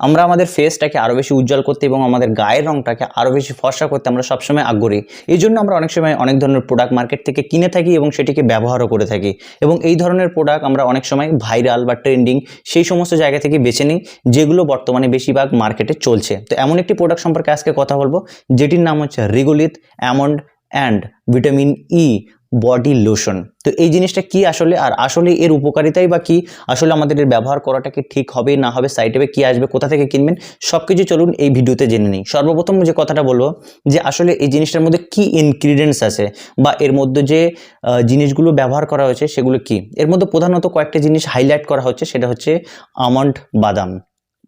আমরা আমাদের ফেসটাকে আরও বেশি উজ্জ্বল করতে এবং আমাদের গায়ের রংটাকে আরও বেশি ফর্সা করতে আমরা সবসময় আগ্রহী। এই জন্য আমরা অনেক সময় অনেক ধরনের প্রোডাক্ট মার্কেট থেকে কিনে থাকি এবং সেটিকে ব্যবহারও করে থাকি। এবং এই ধরনের প্রোডাক্ট আমরা অনেক সময় ভাইরাল বা ট্রেন্ডিং সেই সমস্ত জায়গা থেকে বেছে নিই, যেগুলো বর্তমানে বেশিরভাগ মার্কেটে চলছে। তো এমন একটি প্রোডাক্ট সম্পর্কে আজকে কথা বলব, যেটির নাম হচ্ছে রিগুলিত almond and vitamin E body lotion তো এই জিনিসটা কি আসলে, আর আসলে এর উপকারিতাই বা কি? আসলে আমাদের এর ব্যবহার করাটা কি ঠিক হবে, না হবে সাইড এফেক্ট কি আসবে, কোথা থেকে কিনবেন? সব কিছু চলুন এই ভিডিওতে জেনে নিই। সর্বপ্রথম যে কথাটা বলব, যে আসলে এই জিনিসটার মধ্যে কি ইনগ্রিডিয়েন্টস আছে বা এর মধ্যে যে জিনিসগুলো ব্যবহার করা হয়েছে সেগুলো কি? এর মধ্যে প্রধানত কয়েকটা জিনিস হাইলাইট করা হচ্ছে, সেটা হচ্ছে আমন্ড বাদাম।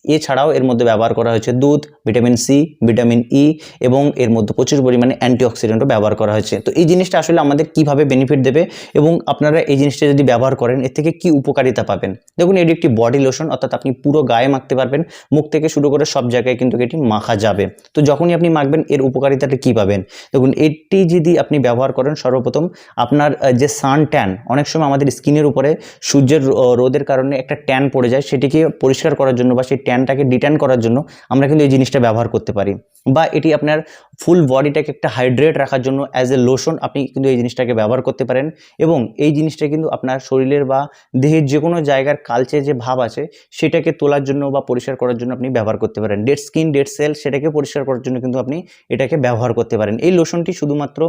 এছাড়াও এর মধ্যে ব্যবহার করা হয়েছে দুধ, ভিটামিন সি, ভিটামিন ই এবং এর মধ্যে প্রচুর পরিমাণে অ্যান্টিঅক্সিডেন্টও ব্যবহার করা হয়েছে। তো এই জিনিসটা আসলে আমাদের কীভাবে বেনিফিট দেবে এবং আপনারা এই জিনিসটা যদি ব্যবহার করেন, এর থেকে কি উপকারিতা পাবেন? দেখুন, এটি একটি বডি লোশন অর্থাৎ আপনি পুরো গায়ে মাখতে পারবেন। মুখ থেকে শুরু করে সব জায়গায় কিন্তু এটি মাখা যাবে। তো যখনই আপনি মাখবেন, এর উপকারিতাটা কি পাবেন? দেখুন, এটি যদি আপনি ব্যবহার করেন, সর্বপ্রথম আপনার যে সান ট্যান অনেক সময় আমাদের স্কিনের উপরে সূর্যের রোদের কারণে একটা ট্যান পড়ে যায়, সেটিকে পরিষ্কার করার জন্য বা সেই ট্যানটাকে ডিট্যান করার জন্য আমরা কিন্তু এই জিনিসটা ব্যবহার করতে পারি। বা এটি আপনার ফুল বডিটাকে একটা হাইড্রেট রাখার জন্য অ্যাজ এ লোশন আপনি কিন্তু এই জিনিসটাকে ব্যবহার করতে পারেন। এবং এই জিনিসটা কিন্তু আপনার শরীরের বা দেহের যে কোনো জায়গার কালচে যে ভাব আছে, সেটাকে তোলার জন্য বা পরিষ্কার করার জন্য আপনি ব্যবহার করতে পারেন। ডেড স্কিন ডেড সেল সেটাকে পরিষ্কার করার জন্য কিন্তু আপনি এটাকে ব্যবহার করতে পারেন। এই লোশনটি শুধুমাত্র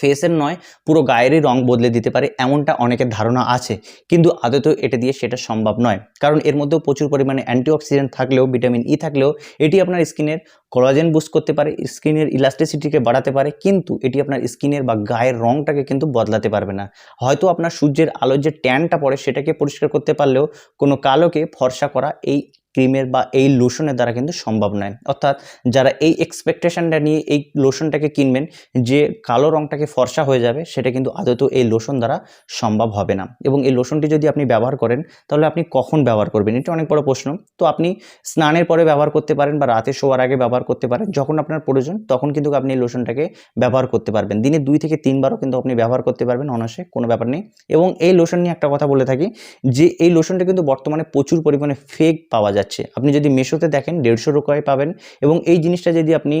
ফেসের নয়, পুরো গায়েরই রং বদলে দিতে পারে এমনটা অনেকের ধারণা আছে। কিন্তু আদতে এটা দিয়ে সেটা সম্ভব নয়। কারণ এর মধ্যেও প্রচুর পরিমাণে অ্যান্টিঅক্সিডেন্ট থাকলেও, ভিটামিন ই থাকলেও, এটি আপনার স্কিনের কোলাজেন বুস্ট করতে পারে, স্কিনের ইলাস্টিসিটিকে বাড়াতে পারে, কিন্তু এটি আপনার স্কিনের বা গায়ের রংটাকে কিন্তু বদলাতে পারবে না। হয়তো আপনার সূর্যের আলোর যে ট্যানটা পড়ে সেটাকে পরিষ্কার করতে পারলেও, কোনো কালোকে ফর্সা করা এই ক্রিমের বা এই লোশনের দ্বারা কিন্তু সম্ভব নয়। অর্থাৎ যারা এই এক্সপেকটেশনটা নিয়ে এই লোশনটাকে কিনবেন, যে কালো রংটাকে ফর্সা হয়ে যাবে, সেটা কিন্তু আদতেও এই লোশন দ্বারা সম্ভব হবে না। এবং এই লোশনটি যদি আপনি ব্যবহার করেন, তাহলে আপনি কখন ব্যবহার করবেন? এটা অনেক বড় প্রশ্ন। তো আপনি স্নানের পরে ব্যবহার করতে পারেন বা রাতে শোয়ার আগে ব্যবহার করতে পারেন, যখন আপনার প্রয়োজন, তখন কিন্তু আপনি এই লোশনটাকে ব্যবহার করতে পারবেন। দিনে দুই থেকে তিনবারও কিন্তু আপনি ব্যবহার করতে পারবেন অনাসে কোনো ব্যাপার নেই। এবং এই লোশন নিয়ে একটা কথা বলে থাকি, যে এই লোশনটা কিন্তু বর্তমানে প্রচুর পরিমাণে ফেক পাওয়া যাচ্ছে। আপনি যদি মেশোতে দেখেন দেড়শো টাকায় পাবেন এবং এই জিনিসটা যদি আপনি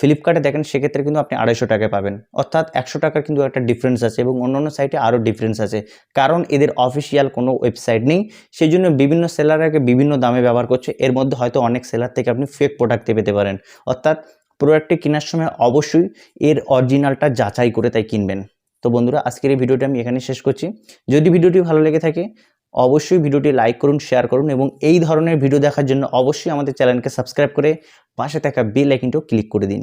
ফ্লিপকার্টে দেখেন সেক্ষেত্রে কিন্তু আপনি আড়াইশো টাকায় পাবেন। অর্থাৎ একশো টাকার কিন্তু একটা ডিফারেন্স আছে এবং অন্যান্য সাইটে আরও ডিফারেন্স আছে। কারণ এদের অফিসিয়াল কোনো ওয়েবসাইট নেই সেই জন্য বিভিন্ন সেলারকে বিভিন্ন দামে ব্যবহার করছে। এর মধ্যে হয়তো অনেক সেলার থেকে আপনি ফেক প্রোডাক্টে পেতে পারেন। অর্থাৎ প্রোডাক্টটি কেনার সময় অবশ্যই এর অরিজিনালটা যাচাই করে তাই কিনবেন। তো বন্ধুরা, আজকের এই ভিডিওটা আমি এখানে শেষ করছি। যদি ভিডিওটি ভালো লেগে থাকে অবশ্যই ভিডিওটি লাইক করুন শেয়ার করুন এবং এই ধরনের ভিডিও দেখার জন্য অবশ্যই আমাদের চ্যানেলকে সাবস্ক্রাইব করে পাশে থাকা বেল আইকনটিও ক্লিক করে দিন।